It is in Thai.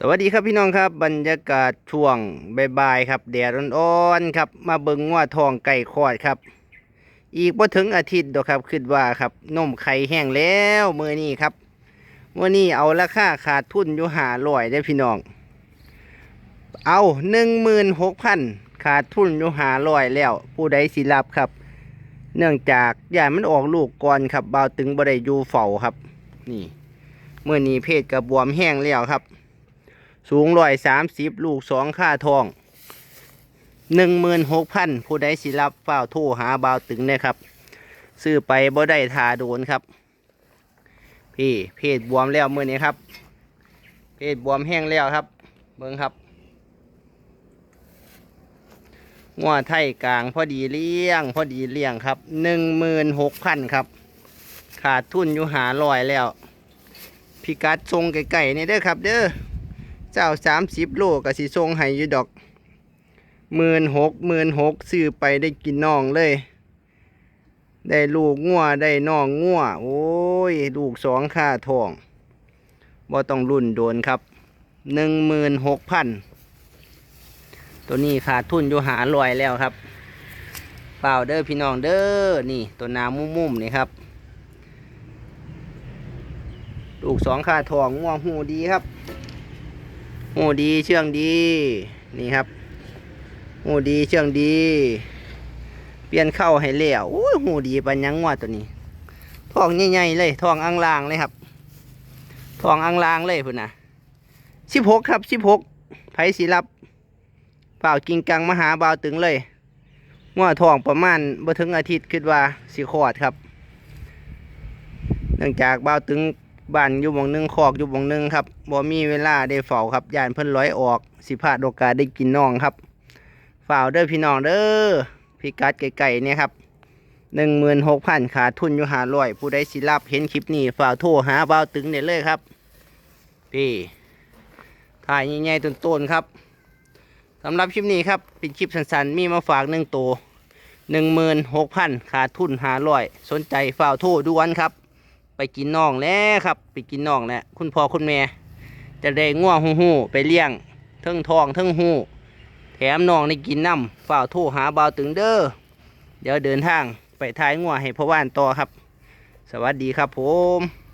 สวัสดีครับพี่น้องครับบรรยากาศช่วงบ่ายๆครับแดดร้อนๆครับมาเบิ่งว่าทองไก่คอดครับ อีกบ่ถึงอาทิตย์ดอกครับคิดว่าครับนมไข่แห้งแล้วมื้อนี้ครับมื้อนี้เอาราคาขาดทุนอยู่หาร้อยได้พี่น้อง เอา16,000ขาดทุนอยู่หาร้อยแล้ว ผู้ใดสิรับครับ เนื่องจากย่านมันออกลูกก่อนครับบ่าวตึงบ่ได้อยู่เฝ้าครับ นี่เมื้อนี้เพศกระบวมแห้งแล้วครับ สูงร้อยสามสิบลูกสองค่าทองหนึ่งหมื่นหกพันผู้ใดสิรับเฝ้าโทรหาบาวตึงเนี่ยครับ ซื้อไปบ่ได้ทาโดนครับ พี่เพศบวมแล้วมือนี้ครับ เพศบวมแห้งแล้วครับ เบิ้งครับงัวไทยกลางพอดีเลี้ยง พอดีเลี้ยงครับหนึ่งหมื่นหกพันครับ ขาดทุนอยู่หาลอยแล้ว พิกัดทรงไก่ๆนี่เด้อครับ เด้อ เจ้าสามสิบโลก็สิทรงให้อยู่ดอกหมื่นหกหมื่นหกซื้อไปได้กินน่องเลย ได้ลูกงัวได้น่องงัวโอ้ย ลูกสองค่าทองบ่ต้องรุ่นโดนครับหนึ่งหมื่นหกพันตัวนี้ขาดทุนอยู่หาลอยแล้วครับเปล่าเด้อพี่น้องเด้อนี่ตัวน้ำมุ่มๆนี่ครับลูกสองค่าทองงัวหูดีครับ หูดีเชื่องดีนี่ครับหูดีเชื่องดี เปลี่ยนเข้าให้แล้วโอ้ยหูดีปัญญังว่าตัวนี้ทองใหญ่ๆเลยทองอ่างลางเลยครับทองอ่างลางเลยพุ่นนะสิบหกครับสิบหกไผสีรับเปล่ากิงกังมหาเบาวตึงเลยงวทองประมาณบ่ถึงอาทิตย์คิดว่าสิขอดครับ เนื่องจากเบาวตึง บ้านอยู่หมองหนึงคอกอยู่หมองหนึงครับบ่มีเวลาได้เฝ้าครับยานเพิ่นร้อยออก สิพลาดโอกาสได้กินน้องครับเฝ้าเด้อพี่น้องเด้อพิกัดไก่ๆเนี่ยครับหนึ่งหมื่นหกพันขาดทุนอยู่หาร้อยผู้ใดสิรับเห็นคลิปนี้ฝ่าโทรหาบ่าตึงได้เลยครับ พี่ ถ่ายใหญ่ๆต้นๆครับสำหรับคลิปนี้ครับ เป็นคลิปสั้นๆ มีมาฝากหนึ่งตัวหนึ่งหมื่นหกพันขาดทุนหาร้อย สนใจฝ่าโทรด่วนครับ ไปกินน่องแล้วครับ ไปกินน่องแล้วคุณพ่อคุณแม่จะได้ง่วหูหูไปเลี้ยงเทั้งทองเทั้งหูแถมน่องได้กินน้ำฝ่าวโทรหาบ่าวตึงเด้อเดี๋ยวเดินทางไปท้ายง่วงให้พ่อว่านต่อครับ สวัสดีครับผม